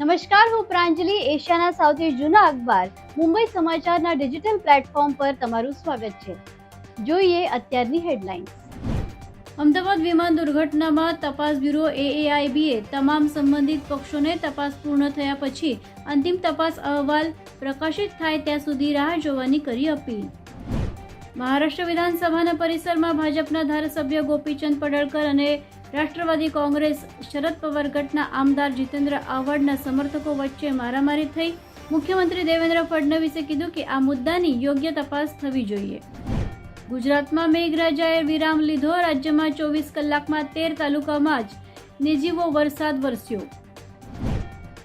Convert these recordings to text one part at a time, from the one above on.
નમસ્કાર, હું પ્રાંજલિ, એશિયાના સૌથી જૂના અખબાર. મુંબઈ સમાચારના ડિજિટલ પ્લેટફોર્મ પર તમારું સ્વાગત છે. જોઈએ અત્યારની હેડલાઇન્સ. અમદાવાદ વિમાન દુર્ઘટનામાં તપાસ બ્યુરો એએઆઈબીએ તમામ સંબંધિત પક્ષોને તપાસ પૂર્ણ થયા પછી અંતિમ તપાસ અહેવાલ પ્રકાશિત થાય ત્યાં સુધી રાહ જોવાની કરી અપીલ. મહારાષ્ટ્ર વિધાનસભાના પરિસરમાં ભાજપના ધારાસભ્ય ગોપીચંદ પડળકર અને રાષ્ટ્રવાદી કોંગ્રેસ શરદ પવાર ગટના આમદાર જીતેન્દ્ર આવાડના સમર્થકો વચ્ચે મારામારી થઈ. મુખ્યમંત્રી દેવેન્દ્ર ફડણવીસે કીધું કે આ મુદ્દાની યોગ્ય તપાસ થવી જોઈએ. ગુજરાતમાં મેઘરાજાએ વિરામ લીધો. રાજ્યમાં ચોવીસ કલાકમાં તેર તાલુકામાં જ નિજીવો વરસાદ વરસ્યો.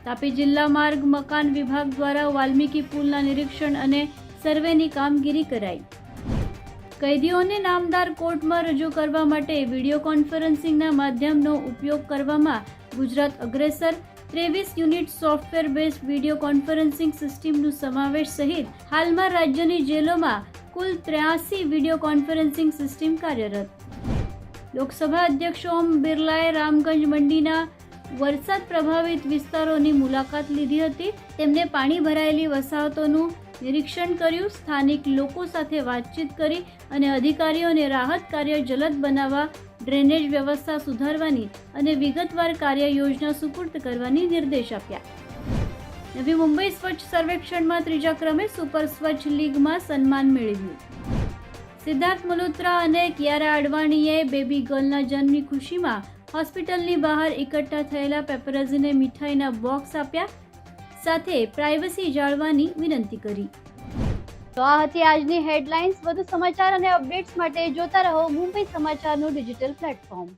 તાપી જિલ્લા માર્ગ મકાન વિભાગ દ્વારા વાલ્મીકી પુલના નિરીક્ષણ અને સર્વેની કામગીરી કરાઈ. કૈદીઓને નામદાર કોર્ટમાં રજૂ કરવા માટે વીડિયો કોન્ફરન્સિંગના માધ્યમનો ઉપયોગ કરવામાં ગુજરાત અગ્રેસર ત્રેવીસ unit software base video conferencing સિસ્ટમનો સમાવેશ સહિત હાલમાં રાજ્યની જેલોમાં કુલ ત્ર્યાસી વીડિયો કોન્ફરન્સિંગ સિસ્ટમ કાર્યરત. લોકસભા અધ્યક્ષ ઓમ બિરલાએ રામગંજ મંડીના વરસાદ પ્રભાવિત વિસ્તારોની મુલાકાત લીધી હતી. તેમને પાણી ભરાયેલી વસાહતોનું નિરીક્ષણ કર્યું, સ્થાનિક લોકો સાથે વાતચીત કરી અને અધિકારીઓને રાહત કાર્ય જલદ બનાવવા, ડ્રેનેજ વ્યવસ્થા સુધારવાની અને વિગતવાર કાર્ય યોજના સુપૂર્ત કરવાની નિર્દેશ આપ્યા. નવી મુંબઈ સ્વચ્છ સર્વેક્ષણમાં ત્રીજા ક્રમે સુપર સ્વચ્છ લીગમાં સન્માન મેળવ્યું. સિદ્ધાર્થ મલોત્રા અને કિયારા અડવાણીએ બેબી ગર્લના જન્મની ખુશીમાં હોસ્પિટલની બહાર એકઠા થયેલા પેપરઝીને મીઠાઈના બોક્સ આપ્યા સાથે પ્રાઇવસી જાળવાની વિનંતી કરી. તો આ હતી આજની હેડલાઇન્સ વધુ સમાચાર અને અપડેટ્સ માટે જોતા રહો મુંબઈ સમાચારનું ડિજિટલ પ્લેટફોર્મ